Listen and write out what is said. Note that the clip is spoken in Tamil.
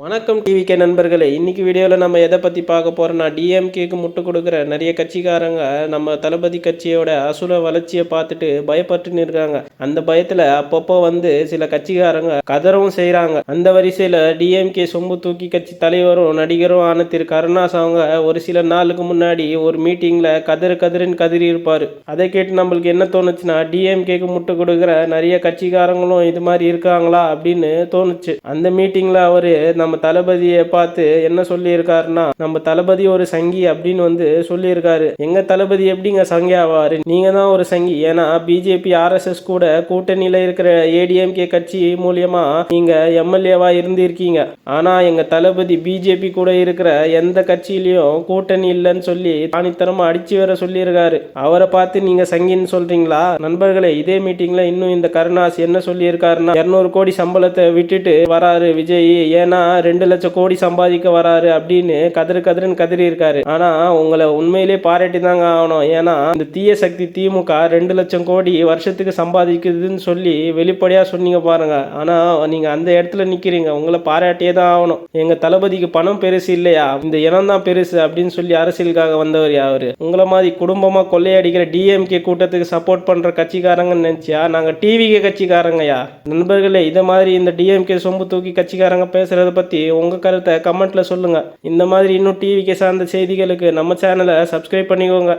வணக்கம் டிவிகே நண்பர்களே. இன்னைக்கு வீடியோவில் நம்ம எதை பற்றி பார்க்க போகிறோம்னா டிஎம்கேக்கு முட்டு கொடுக்குற நிறைய கட்சிக்காரங்க நம்ம தளபதி கட்சியோட அசுர வளர்ச்சியை பார்த்துட்டு பயப்பட்டுன்னு இருக்காங்க. அந்த பயத்தில் அப்பப்போ வந்து சில கட்சிக்காரங்க கதறவும் செய்கிறாங்க அந்த வரிசையில் டிஎம்கே சொம்பு தூக்கி கட்சி தலைவரும் நடிகரும் ஆன திரு கருணாஸ் அவங்க ஒரு சில நாளுக்கு முன்னாடி ஒரு மீட்டிங்கில் கதறு கதறுன்னு கதறி இருப்பார். அதை கேட்டு நம்மளுக்கு என்ன தோணுச்சுன்னா டிஎம்கேக்கு முட்டு கொடுக்குற நிறைய கட்சிக்காரங்களும் இது மாதிரி இருக்காங்களா அப்படின்னு தோணுச்சு. அந்த மீட்டிங்கில் அவர் நம்ம நம்ம தளபதியை பார்த்து என்ன சொல்லியிருக்காருன்னா நம்ம தளபதி ஒரு சங்கி அப்படின்னு வந்து சொல்லியிருக்காரு. எங்க தளபதி எப்படிங்க சங்கி ஆவாரு? நீங்க தான் ஒரு சங்கி. ஏன்னா பிஜேபி ஆர்எஸ்எஸ் கூட கூட்டணியில இருக்கிற ஏடிஎம்கே கட்சி மூலியமா நீங்க எம்எல்ஏவா இருந்திருக்கீங்க. ஆனா எங்க தளபதி பிஜேபி கூட இருக்கிற எந்த கட்சியிலையும் கூட்டணி இல்லைன்னு சொல்லி ஆணித்தரமா அடிச்சு வர சொல்லியிருக்காரு. அவரை பார்த்து நீங்க சங்கின்னு சொல்றீங்களா? நண்பர்களே இதே மீட்டிங்ல இன்னும் இந்த கருணாஸ் என்ன சொல்லியிருக்காருன்னா இரநூறு கோடி சம்பளத்தை விட்டுட்டு வராரு விஜய். ஏன்னா ரெண்டு லட்சம் கோடி சம்பாதிக்க வராரு அப்படின்னு கதறு கதறுன்னு கதறி இருக்காரு ஆனா உங்களை உண்மையிலேயே பாராட்டி தாங்க ஆகணும். ஏன்னா இந்த தீய சக்தி திமுக ரெண்டு லட்சம் கோடி வருஷத்துக்கு சம்பாதிக்குதுன்னு சொல்லி வெளிப்படையா சொன்னீங்க பாருங்க. ஆனா நீங்க அந்த இடத்துல நிக்கிறீங்க. உங்களை பாராட்டியே தான் ஆகணும். எங்க தளபதிக்கு பணம் பெருசு இல்லையா? இந்த இனம் தான் பெருசு அப்படின்னு சொல்லி அரசியலுக்காக வந்தவர் அவரு உங்களை மாதிரி குடும்பமா கொள்ளையடிக்கிற டிஎம்கே கூட்டத்துக்கு சப்போர்ட் பண்ற கட்சிக்காரங்கன்னு நினைச்சியா? நாங்க டிவிகே கட்சிக்காரங்கயா நண்பர்களே இதை மாதிரி இந்த டிஎம்கே சொம்பு தூக்கி கட்சிக்காரங்க பேசுறத பத்தி உங்க கருத்தை கமெண்ட்ல சொல்லுங்க. இந்த மாதிரி இன்னும் டிவிக்கு சார்ந்த செய்திகளுக்கு நம்ம சேனலை சப்ஸ்கிரைப் பண்ணிக்கோங்க.